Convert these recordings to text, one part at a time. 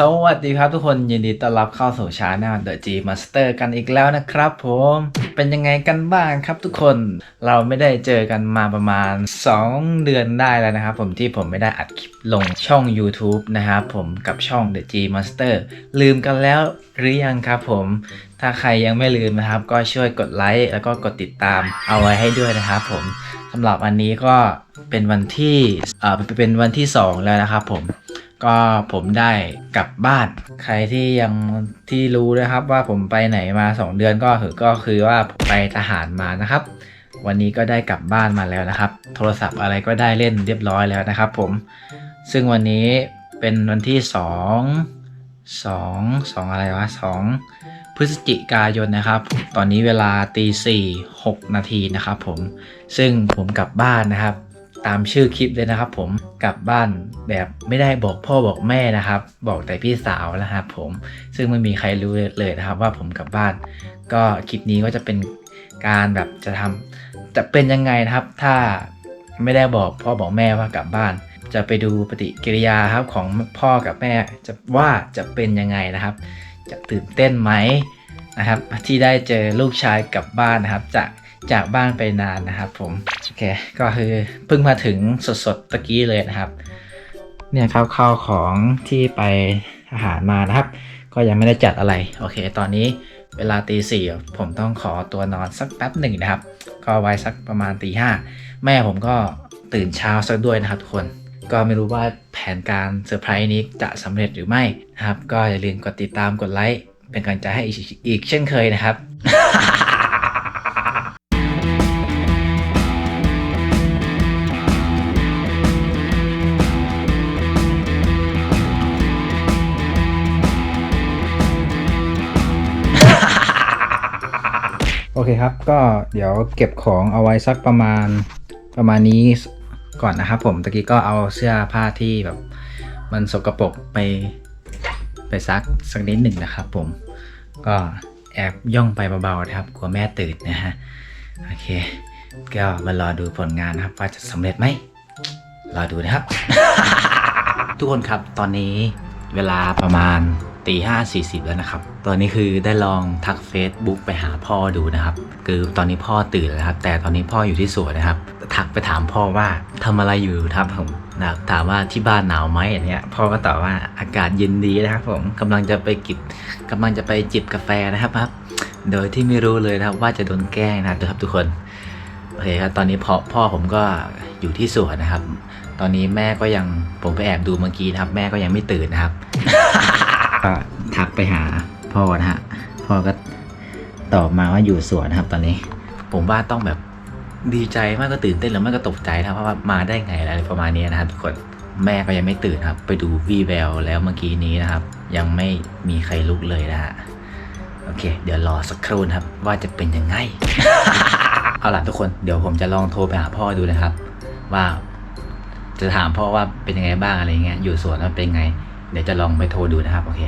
สวัสดีครับทุกคนยินดีต้อนรับเข้าสู่ชาแนล The G Master กันอีกแล้วนะครับผมเป็นยังไงกันบ้างครับทุกคนเราไม่ได้เจอกันมาประมาณ 2 เดือนได้แล้วนะครับผมที่ผมไม่ได้อัดคลิปลงช่อง YouTube นะครับผมกับช่อง The G Master ลืมกันแล้วหรือยังครับผมถ้าใครยังไม่ลืมนะครับ ก็ช่วยกดไลค์แล้วก็กดติดตามเอาไว้ให้ด้วยนะครับผมสำหรับอันนี้ก็เป็นวันที่เอ่อเป็นวันที่ 2 แล้วนะครับผม ก็ผมได้กลับบ้าน ใครที่ยังที่รู้นะครับว่าผมไปไหนมา 2 เดือนก็คือก็คือว่าผมไปทหารมานะครับ วันนี้ก็ได้กลับบ้านมาแล้วนะครับ โทรศัพท์อะไรก็ได้เล่นเรียบร้อยแล้วนะครับ ผมซึ่งวันนี้เป็นวันที่ 2 2 2อะไรวะ2พฤศจิกายนนะครับ ตอนนี้เวลาตีสี่หกนาทีนะครับ ผมซึ่งผมกลับบ้านนะครับ ตามชื่อคลิปเลยนะครับ ผมกลับบ้านแบบไม่ได้บอกพ่อบอกแม่นะครับ บอกแต่พี่สาวนะครับผมซึ่งไม่มีใครรู้เลยนะครับว่าผมกลับบ้าน ก็คลิปนี้ก็จะเป็นการแบบจะทำจะเป็นยังไงนะครับ ถ้าไม่ได้บอกพ่อบอกแม่ว่ากลับบ้าน จะไปดูปฏิกิริยาครับของพ่อกับแม่จะว่าจะเป็นยังไงนะครับ จะตื่นเต้นไหมนะครับ ที่ได้เจอลูกชายกลับบ้านนะครับ จากจากบ้านไปนานนะครับ ผม เคก็คือเพิ่งมาถึงสดๆตะกี้เลยนะครับ เนี่ยข้าวข้าวของที่ไปทหารมานะครับ ก็ยังไม่ได้จัดอะไร โอเค ตอนนี้เวลาตีสี่ผมต้องขอตัวนอนสักแป๊บหนึ่งนะครับ ก็ไว้สักประมาณตีห้าแม่ผมก็ตื่นเช้าสักด้วยนะครับทุกคน ก็ไม่รู้ว่าแผนการเซอร์ไพรส์นี้จะสำเร็จหรือไม่นะครับ ก็อย่าลืมกดติดตามกดไลค์เป็นกำลังใจให้อีกเช่นเคยนะครับ โอเคครับ ก็เดี๋ยวเก็บของเอาไว้สักประมาณประมาณนี้ก่อนนะครับผมตะกี้ก็เอาเสื้อผ้าที่แบบมันสกปรกไปไปซักสักนิดหนึ่งนะครับผมก็แอบย่องไปเบาๆนะครับกลัวแม่ตื่นนะฮะโอเค ก็มารอดูผลงานนะครับ ว่าจะสำเร็จไหมรอดูนะครับ ทุกคนครับตอนนี้เวลาประมาณ ตีห้าสี่สิบแล้วนะครับ ตอนนี้คือได้ลองทัก Facebook ไปหาพ่อดูนะครับ คือตอนนี้พ่อตื่นแล้วครับ แต่ตอนนี้พ่ออยู่ที่สวนนะครับ ทักไปถามพ่อว่าทำอะไรอยู่ครับผมนะถามว่าที่บ้านหนาวไหมอย่างเนี้ย พ่อก็ตอบว่าอากาศเย็นดีนะครับ ผมกำลังจะไปกิบกำลังจะไปจิบกาแฟนะครับครับ โดยที่ไม่รู้เลยนะครับว่าจะโดนแกล้งนะครับทุกคนโอเคครับตอนนี้พ่อพ่อผมก็อยู่ที่สวนนะครับ ตอนนี้แม่ก็ยังผมไปแอบดูเมื่อกี้นะครับ แม่ก็ยังไม่ตื่นนะครับ ก็ทักไปหาพ่อนะฮะ พ่อก็ตอบมาว่าอยู่สวนครับตอนนี้ ผมว่าต้องแบบดีใจมากก็ตื่นเต้นหรือไม่ก็ตกใจนะเพราะว่ามาได้ไงอะไรประมาณนี้นะครับทุกคนแม่ก็ยังไม่ตื่นครับ ไปดูวีแววแล้วเมื่อกี้นี้นะครับ ยังไม่มีใครลุกเลยนะฮะโอเค เดี๋ยวรอสักครู่นครับ ว่าจะเป็นยังไง เอาล่ะทุกคนเดี๋ยวผมจะลองโทรไปหาพ่อดูนะครับ ว่าจะถามพ่อว่าเป็นยังไงบ้างอะไรเงี้ยอยู่สวนว่าเป็นไง ดี๋ยวจะลองไปโทรดูนะครับ โอเค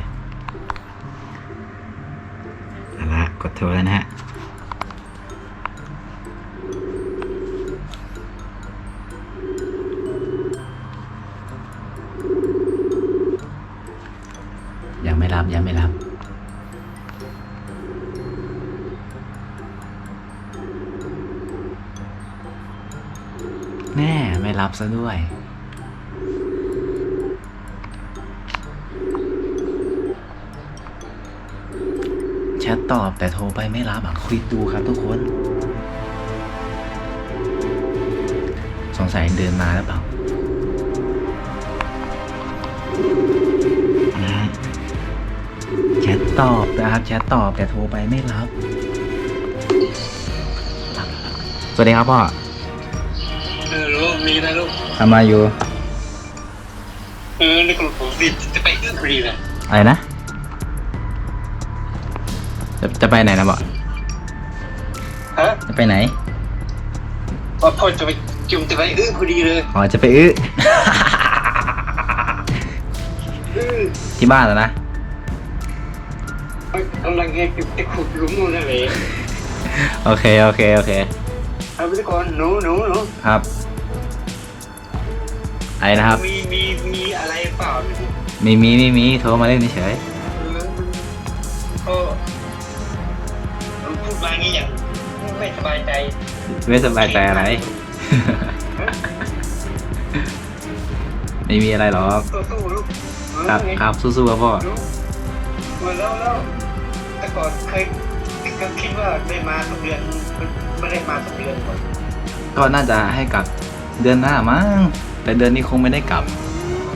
เอาละกดโทรแล้วนะฮะยังไม่รับยังไม่รับแน่ไม่รับซะด้วย ตอบแต่โทรไปไม่รับอะคุยดูครับทุกคน สงสัยเดินมาแล้วเปล่านะฮะแชทตอบนะครับแชทตอบแต่โทรไปไม่รับรับรับสวัสดีครับพ่อเออลูกมีนะลูกทำมาอยู่ เออในกลุ่มผมดิจะไปอื้อพอดีเลยอะไรนะ จะจะไปไหนนะบอกฮะจะไปไหน ว่าพ่อจะไปจุ่มจะไปอื้อพอดีเลยอ๋อ จะไปอื้อ อื้อที่บ้านแล้วนะ กำลังให้ไปขุดหลุมนู่นนั่นเองโอเค โอเค โอเค เอาไปก่อนหนูหนูหนูครับ อะไรนะครับ มีมีมีอะไรเปล่าไม่มีไม่มีโทรมาเล่นเฉยก็มัน พูดมางี้อย่างไม่สบายใจไม่สบายใจอะไร ไม่มีอะไรหรอกสู้ๆลูกครับครับสู้ๆครับพ่อลูกแล้วแล้วแต่ก่อนเคยก็คิดว่าได้มาสักเดือนไม่ได้มาสักเดือนก่อนก็น่าจะให้กลับเดือนหน้ามั้งแต่เดือนนี้คงไม่ได้กลับ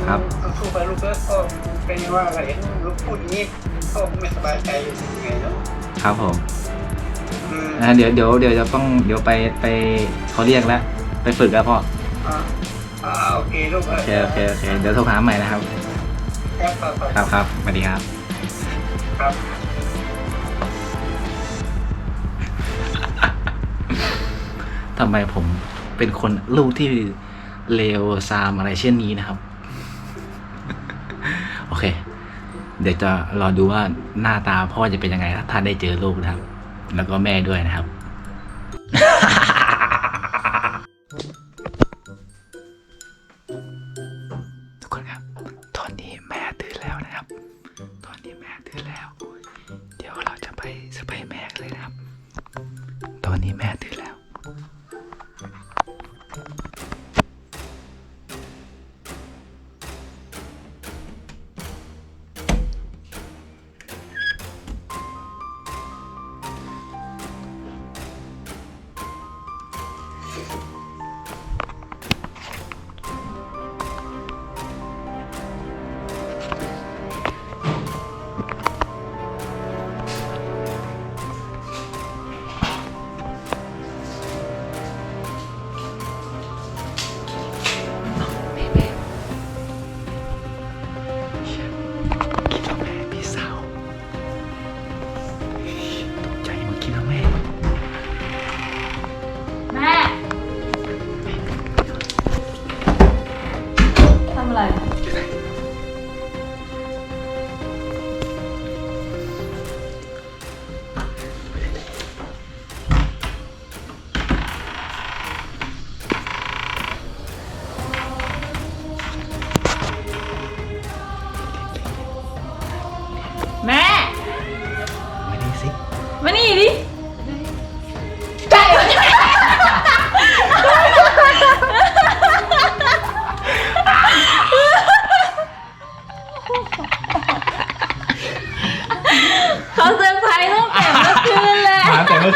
ครับสู้ๆไปลูกแล้วก็เป็นว่าอะไรเห็นลูกพูดอย่างนี้ก็ไม่สบายใจอยู่ไงเนาะครับผม อืมอ่าเดี๋ยวเดี๋ยวเดี๋ยวจะต้องเดี๋ยวไปไปเขาเรียกแล้ว ไปฝึกแล้วพ่ออ่าอ่าโอเคลูกโอเคโอเคโอเคเดี๋ยวโทรหาใหม่นะครับ ครับครับครับครับสวัสดีครับ ครับทำไมผมเป็นคนลูกที่เลวซามอะไรเช่นนี้นะครับ โอเค เดี๋ยวจะรอดูว่าหน้าตาพ่อจะเป็นยังไงถ้าท่านได้เจอลูกนะครับ แล้วก็แม่ด้วยนะครับ ทุกคนครับ ตอนนี้แม่ตื่นแล้วนะครับ ตอนนี้แม่ตื่นแล้ว เดี๋ยวเราจะไปสไปแม่กันเลยนะครับ ตอนนี้แม่ตื่นแล้ว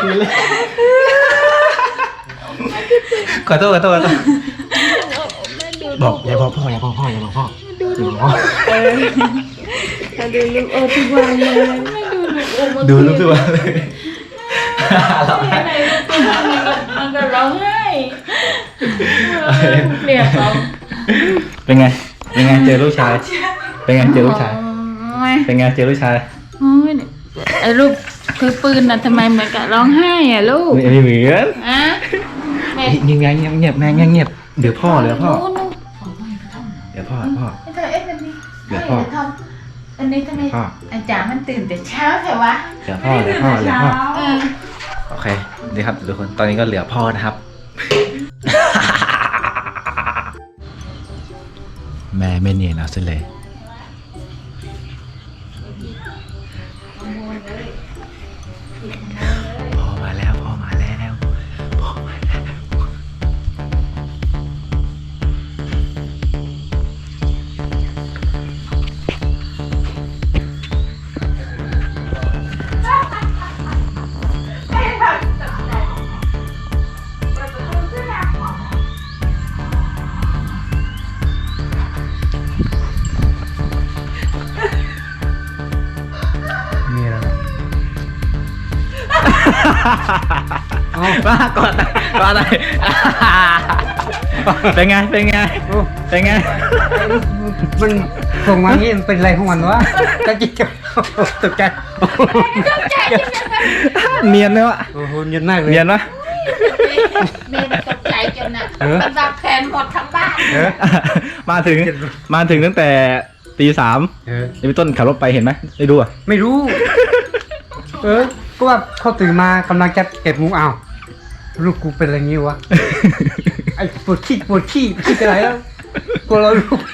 คืนเลย ขอโทษขอโทษขอโทษบอกอย่าบอกพ่ออย่าบอกพ่ออย่าบอกพ่ออย่าบอกพ่อถ้าดูลูกโอทุกวันเลยไม่ดูลูกโอมาดูรู้สึกว่าเลยเราให้ไหนลูกตัวมันก็มันก็ร้องไห้เรียกเขาเป็นไง เป็นไงเจอลูกชาย เป็นไงเจอลูกชายโอ้ยเป็นไงเจอลูกชายโอ้ยไอ้ลูก คือปืนน่ะทำไมเหมือนกับร้องไห้อะลูกไม่เหมือนอะแม่เงียบเงียบเงียบแม่เงียบเงียบเดี๋ยวพ่อเดี๋ยวพ่อนู้นนู้นเดี๋ยวพ่อพ่อไม่ใช่เอ๊ะอันนี้เดี๋ยวพ่อทำอันนี้ทำไมพ่ออาจารย์มันตื่นแต่เช้าแต่วะเดี๋ยวพ่อเดี๋ยวพ่อเดี๋ยวพ่อเออโอเคดีครับทุกคนตอนนี้ก็เหลือพ่อนะครับ แม่ไม่เนียนเอาซะเลย มาก่อนก่อนอะไรเป็นไงเป็นไงโอ้เป็นไงมันส่งมางี้มันเป็นอะไรของมันวะตะกี้ก็ตกใจเนียนเลยวะโอ้โหเย็นมากเลย เนียนปะแม่ตกใจจนน่ะเออ มันวางแผนหมดทั้งบ้านเออมาถึงมาถึงตั้งแต่ตีสามเออยังพี่ต้นขับรถไปเห็นไหมได้ดูอะไม่รู้ เออ ก็ว่าเขาตื่นมากำลังจะเก็บงูอ้าวลูกกูเป็นอะไรงี้วะ ไอ้ปวดขี้ปวดขี้ขี้อะไรแล้วกลัวเราลูกไป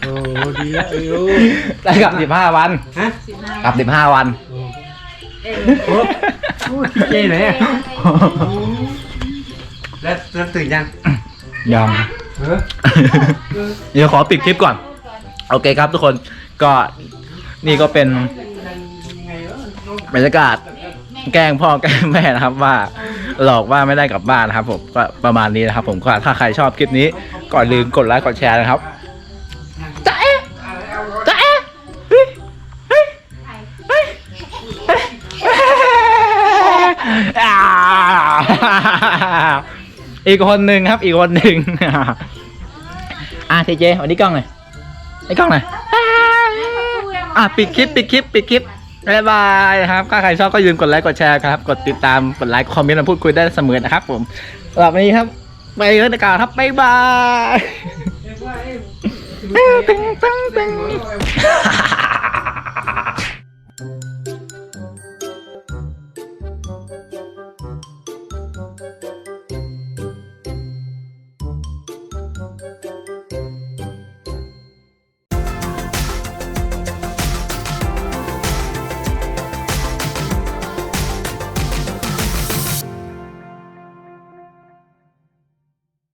โอ้ดีอะเออได้กลับสิบห้าวันฮะกลับสิบห้าวันโอ้โหเจ๊ไหนอะแล้วแล้วตื่นยังยอมเออเดี๋ยวขอปิดคลิปก่อน โอเคครับทุกคนก็นี่ก็เป็น บรรยากาศแกล้งพ่อแกล้งแม่นะครับว่าหลอกว่าไม่ได้กลับบ้านนะครับผมก็ประมาณนี้นะครับ ผมก็ถ้าใครชอบคลิปนี้ก็อย่าลืมกดไลค์กดแชร์นะครับจ๊ะเอ๊ะจ๊ะเอ๊ะเฮ้ยเฮ้ยเฮ้ยเฮ้ยอ่าอีกคนหนึ่งครับ อีกคนหนึ่งอะเจเจวันนี้กล้องหน่อยไอ้กล้องหน่อยอะปิดคลิปปิดคลิปปิดคลิป บ๊ายบายนะครับถ้าใครชอบก็ยืมกดไลค์กดแชร์ครับ กดติดตามกดไลค์คอมเมนต์มาพูดคุยได้เสมอนะครับผมสำหรับวันนี้ครับไปเรื่องการครับบ๊ายบาย ตึงตึ้งตึ้ง